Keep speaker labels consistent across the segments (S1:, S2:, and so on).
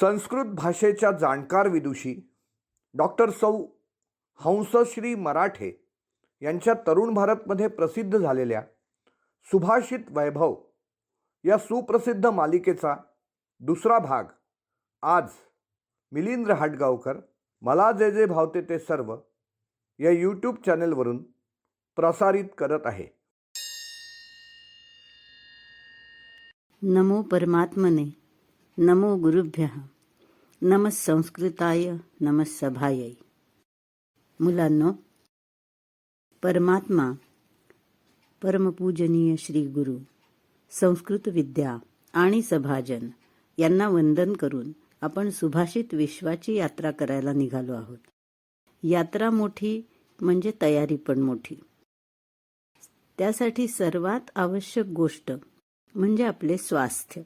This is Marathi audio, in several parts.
S1: संस्कृत भाषेच्या जाणकार विदुषी डॉक्टर सौ हंसश्री मराठे यांच्या तरुण भारतमध्ये प्रसिद्ध झालेल्या सुभाषित वैभव या सुप्रसिद्ध मालिकेचा दुसरा भाग आज मिलिंद्र हाटगावकर मला जे जे भावते ते सर्व या यूट्यूब चॅनेलवरून प्रसारित करत आहे.
S2: नमो परमात्मने नमो गुरुभ्य। नमः संस्कृताय नमः सभायै। मुलांनो परमात्मा परमपूजनीय श्री गुरु संस्कृत विद्या आणि सभाजन यांना वंदन करून आपण सुभाषित विश्वाची यात्रा करायला निघालो आहोत. यात्रा मोठी म्हणजे तयारी पण मोठी. त्यासाठी सर्वात आवश्यक गोष्ट म्हणजे आपले स्वास्थ्य.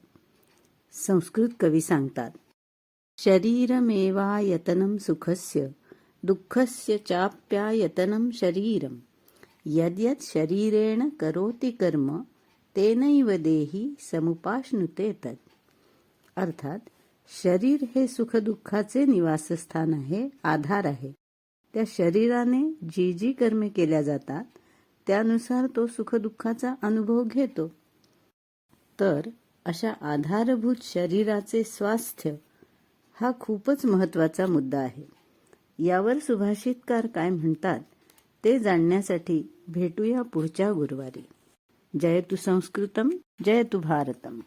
S2: संस्कृत कवी सांगतात. शरीरमेवायतनं सुखस्य दुःखस्य चाप्यायतनं शरीरं यद्यत् शरीरेण करोति कर्म तेनैव देही समुपाश्नुते तत् अर्थात शरीर हे सुखदुःखाचे निवासस्थान आहे आधार आहे. त्या शरीराने जी जी कर्मे केल्या जातात त्यानुसार तो सुखदुःखाचा अनुभव घेतो. तर अशा आधारभूत शरीराचे स्वास्थ्य हा खूपच महत्त्वाचा मुद्दा आहे. यावर सुभाषितकार काय म्हणतात ते जाणण्यासाठी भेटूया पुढच्या गुरुवारी. जयतु संस्कृतम जयतु भारतम.